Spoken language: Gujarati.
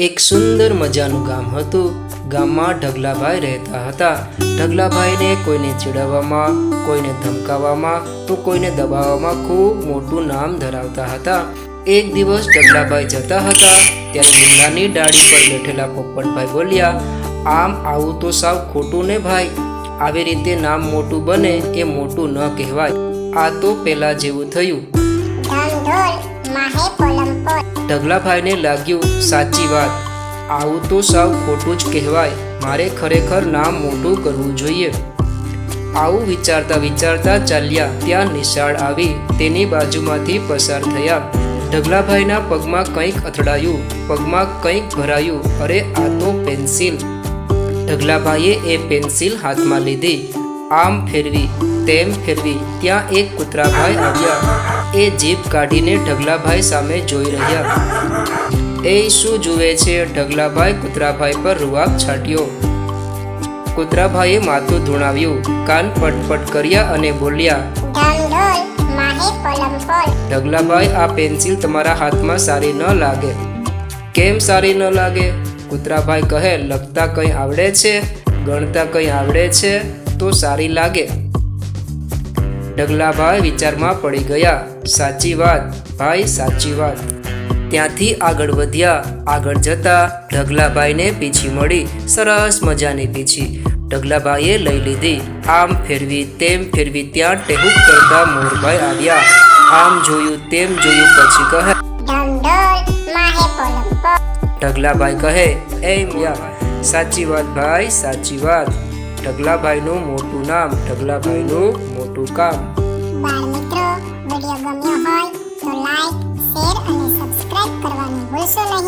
એક સુંદર મજાનું ગામ હતું. ગામમાં ઢગલાભાઈ રહેતા હતા. ઢગલાભાઈને કોઈને ચીડવવામાં, કોઈને ધમકાવવામાં, તો કોઈને દબાવવામાં ખૂબ મોટું નામ ધરાવતા હતા. એક દિવસ ઢગલાભાઈ જતા હતા. ત્યારે લીમડાની ડાળી પર બેઠેલા પોપટભાઈ બોલ્યા, આમ આવું તો સાવ ખોટું ને ભાઈ? આવી રીતે નામ મોટું બને એ મોટું ન કહેવાય. આ તો પેલા જેવું થયું. ઢગલાભાઈને લાગ્યું, સાચી વાત. આવું તો સાવ ખોટું જ કહેવાય. મારે ખરેખર નામ મોટું કરવું જોઈએ. આવું વિચારતા વિચારતા ચાલ્યા. ત્યાં નિશાળ આવી. તેની બાજુમાંથી પસાર થયા. ઢગલાભાઈના પગમાં કંઈક અથડાયું. પગમાં કંઈક ભરાયું. અરે, આ તો પેન્સિલ. ઢગલાભાઈએ એ પેન્સિલ હાથમાં લીધી. આમ ફેરવી, તેમ ફેરવી. ત્યાં એક કૂતરાભાઈ આવ્યા. એ જીભ કાઢીને ઢગલાભાઈ સામે જોઈ રહ્યા. એ શું જુએ છે? ઢગલાભાઈ કૂતરાભાઈ પર રૂઆબ છાંટ્યો. કૂતરાભાઈએ માથું ધૂણાવ્યું. કાન પટપટ કર્યા અને બોલ્યા ઢગલાભાઈ આ પેન્સિલ તમારા હાથમાં સારી ન લાગે. કેમ સારી ન લાગે? કૂતરાભાઈ કહે લખતા કંઈ આવડે છે? ગણતા કંઈ આવડે છે? તો સારી લાગે. ઢગલાભાઈ વિચારમાં પડી ગયા, સાચી વાત, ભાઈ, સાચી વાત. ત્યાંથી આગળ વધ્યા, આગળ જતા ઢગલાભાઈને પીછી મળી, સરસ મજાની પીછી. ઢગલાભાઈએ લઈ લીધી, આમ ફેરવી, તેમ ફેરવી, ત્યાં ટેહુક કરતા મોરભાઈ આવ્યા. આમ જોયું, તેમ જોયું, પછી કહે ઢગલાભાઈ કહે, એમ યા, સાચી વાત ભાઈ, સાચી વાત. ઢગલાભાઈનું મોટું નામ ઢગલાભાઈનું મોટું કામ બાળ મિત્રો, વિડિયો ગમ્યો હોય તો લાઈક શેર અને સબસ્ક્રાઇબ કરવાનું ભૂલશો નહીં.